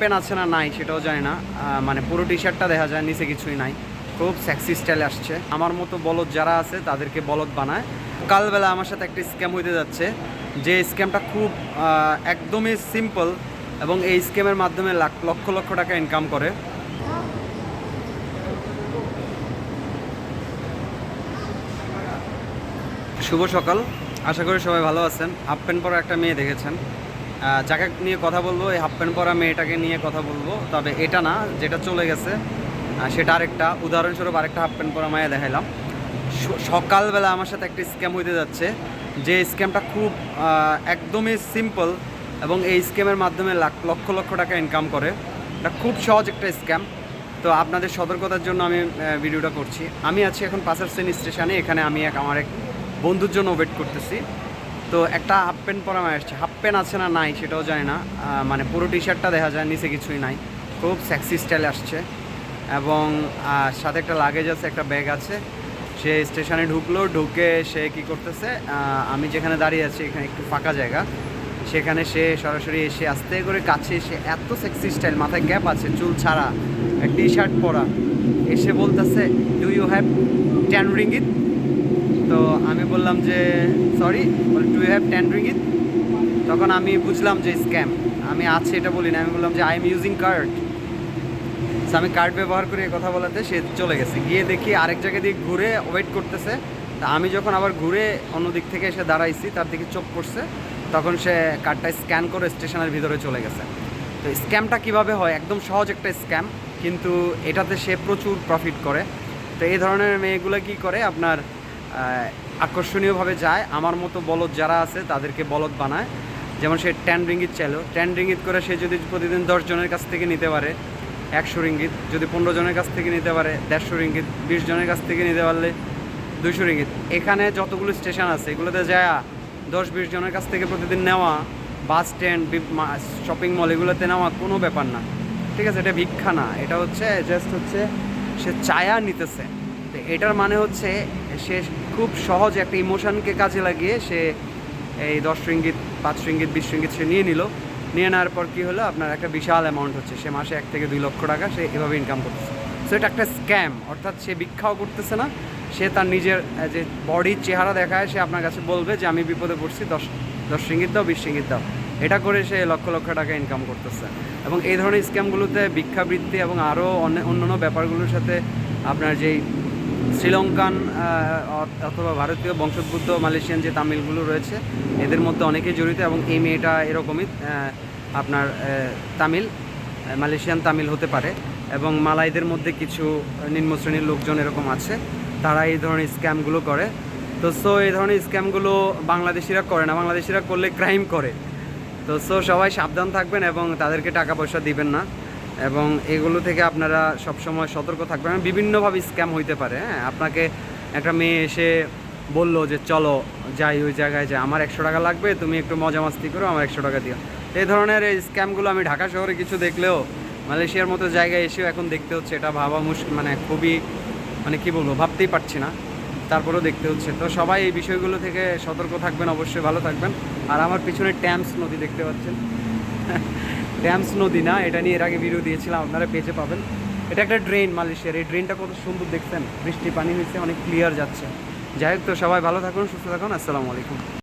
Pen আছে না নাই সেটাও জানি না। মানে পুরো টি শার্টটা দেখা যায়, নিচে কিছুই নাই। খুব সেক্সি স্টাইল আসছে। আমার মতো বলদ যারা আছে, তাদেরকে বলদ বানায়। কালবেলা আমার সাথে একটা স্ক্যাম হইতে যাচ্ছে। যে স্ক্যামটা খুব একদমই সিম্পল এবং এই স্ক্যামের মাধ্যমে লাখ, লক্ষ লক্ষ টাকা ইনকাম করে। শুভ সকাল। আশা করি সবাই ভালো আছেন। হাফ প্যান্ট পরা একটা মেয়ে দেখেছেন। যাকে নিয়ে কথা বলব, এই হাফ প্যান্ট পরা মেয়েটাকে নিয়ে কথা বলব। তবে এটা না, যেটা চলে গেছে সেটা আরেকটা। উদাহরণস্বরূপ আরেকটা হাফ প্যান্ট পরা মেয়ে দেখাইলাম। সকালবেলা আমার সাথে একটা স্ক্যাম হইতে যাচ্ছে। যে স্ক্যামটা খুব একদমই সিম্পল এবং এই স্ক্যামের মাধ্যমে লাখ, লক্ষ লক্ষ টাকা ইনকাম করে। এটা খুব সহজ একটা স্ক্যাম। তো আপনাদের সতর্কতার জন্য আমি ভিডিওটা করছি। আমি আছি এখন পাশের শ্রেণি স্টেশনে এখানে আমি এক, আমার এক বন্ধুর জন্য ওয়েট করতেছি। তো একটা হাফ প্যান্ট পরা আসছে হাফ প্যান্ট আছে না নাই সেটাও জানি না। মানে পুরো টি শার্টটা দেখা যায়, নিচে কিছুই নাই। খুব সেক্সি স্টাইল আসছে। এবং সাথে একটা লাগেজ আছে, একটা ব্যাগ আছে। সে স্টেশনে ঢুকলো, ঢুকে সে কি করতেছে আমি যেখানে দাঁড়িয়ে আছি, এখানে একটু ফাঁকা জায়গা। সেখানে সে সরাসরি এসে আস্তে করে কাছে এসে এত সেক্সি স্টাইল মাথায় গ্যাপ আছে, চুল ছাড়া টি শার্ট পরা। এসে বলতেছে do you have ten ringgit তো আমি বললাম যে sorry to have ten ringgit তখন আমি বুঝলাম যে স্ক্যাম আমি আছে এটা বলি না। আমি বললাম যে আই এম ইউজিং কার্ড আমি কার্ড ব্যবহার করে কথা বলাতে সে চলে গেছে। গিয়ে দেখি আরেক জায়গা দিয়ে ঘুরে ওয়েট করতেছে। তা আমি যখন আবার ঘুরে অন্য দিক থেকে এসে দাঁড়াইছি, তার দিকে চোখ পড়ছে, তখন সে কার্ডটা স্ক্যান করে স্টেশনের ভিতরে চলে গেছে। তো স্ক্যামটা কীভাবে হয়? একদম সহজ একটা স্ক্যাম কিন্তু এটাতে সে প্রচুর প্রফিট করে। তো এই ধরনের মেয়েগুলো কি করে? আপনার আকর্ষণীয়ভাবে যায়। আমার মতো বলদ যারা আছে, তাদেরকে বলদ বানায়। যেমন সে টেন রিঙ্গিত চাইলো। টেন রিঙ্গিত করে সে যদি প্রতিদিন দশ জনের কাছ থেকে নিতে পারে, একশো রিঙ্গিত। যদি পনেরো জনের কাছ থেকে নিতে পারে, দেড়শো রিঙ্গিত। বিশ জনের কাছ থেকে নিতে পারলে দুশো রিঙ্গিত। এখানে যতগুলো স্টেশন আছে, এগুলোতে যায় দশ বিশ জনের কাছ থেকে প্রতিদিন নেওয়া, বাস স্ট্যান্ড শপিং মল, এগুলোতে নেওয়া কোনো ব্যাপার না। ঠিক আছে, এটা ভিক্ষা না। এটা হচ্ছে জাস্ট হচ্ছে, সে চায়া নিতেছে। তো এটার মানে হচ্ছে সে খুব সহজ একটা ইমোশনকে কাজে লাগিয়ে সে এই দশ রিঙ্গিত, পাঁচ রিঙ্গিত, বিশ রিঙ্গিত সে নিয়ে নিল। নিয়ে নেওয়ার পর কী হলো? আপনার একটা বিশাল অ্যামাউন্ট হচ্ছে। সে মাসে এক থেকে দুই লক্ষ টাকা সে এভাবে ইনকাম করতেছে। সো এটা একটা স্ক্যাম অর্থাৎ সে ভিক্ষাও করতেছে না। সে তার নিজের যে বডির চেহারা দেখায়, সে আপনার কাছে বলবে যে, আমি বিপদে পড়ছি, দশ দশ রিঙ্গিত দাও, বিশ রিঙ্গিত দাও। এটা করে সে লক্ষ লক্ষ টাকা ইনকাম করতেছে। এবং এই ধরনের স্ক্যামগুলোতে ভিক্ষাবৃত্তি এবং আরও অন্য, অন্যান্য ব্যাপারগুলোর সাথে আপনার যেই শ্রীলঙ্কান অথবা ভারতীয় বংশোদ্ভূত মালয়েশিয়ান যে তামিলগুলো রয়েছে, এদের মধ্যে অনেকেই জড়িত এবং এই মেয়েটা এরকমই আপনার তামিল মালয়েশিয়ান তামিল হতে পারে এবং মালাইদের মধ্যে কিছু নিম্ন শ্রেণির লোকজন এরকম আছে, তারা এই ধরনের স্ক্যামগুলো করে। তো সো এই ধরনের স্ক্যামগুলো বাংলাদেশিরা করে না, বাংলাদেশিরা করলে ক্রাইম করে। তো সো সবাই সাবধান থাকবেন এবং তাদেরকে টাকা পয়সা দিবেন না। এবং এগুলো থেকে আপনারা সবসময় সতর্ক থাকবেন বিভিন্নভাবে স্ক্যাম হইতে পারে হ্যাঁ? আপনাকে একটা মেয়ে এসে বলল যে, চলো যাই ওই জায়গায় যাই, আমার একশো টাকা লাগবে, তুমি একটু মজা মাস্তি করো, আমার একশো টাকা দিও। এই ধরনের এই স্ক্যামগুলো আমি ঢাকা শহরে কিছু দেখলেও, মালয়েশিয়ার মতো জায়গায় এসেও এখন দেখতে হচ্ছে, এটা ভাবা মুশকিল মানে খুবই মানে কি বলব, ভাবতেই পারছি না। তারপরেও দেখতে হচ্ছে। তো সবাই এই বিষয়গুলো থেকে সতর্ক থাকবেন, অবশ্যই ভালো থাকবেন। আর আমার পিছনে ট্যাম্পস নদী দেখতে পাচ্ছেন। ট্যাম্পস নদী না, এটা নিয়ে এর আগে ভিডিও দিয়েছিলাম, আপনারা পেজে পাবেন। এটা একটা ড্রেন মালয়েশিয়ার, এই ড্রেনটা কত সুন্দর দেখছেন। বৃষ্টি পানি হয়েছে, অনেক ক্লিয়ার যাচ্ছে। যাই হোক তো সবাই ভালো থাকুন, সুস্থ থাকুন, আসসালামু আলাইকুম।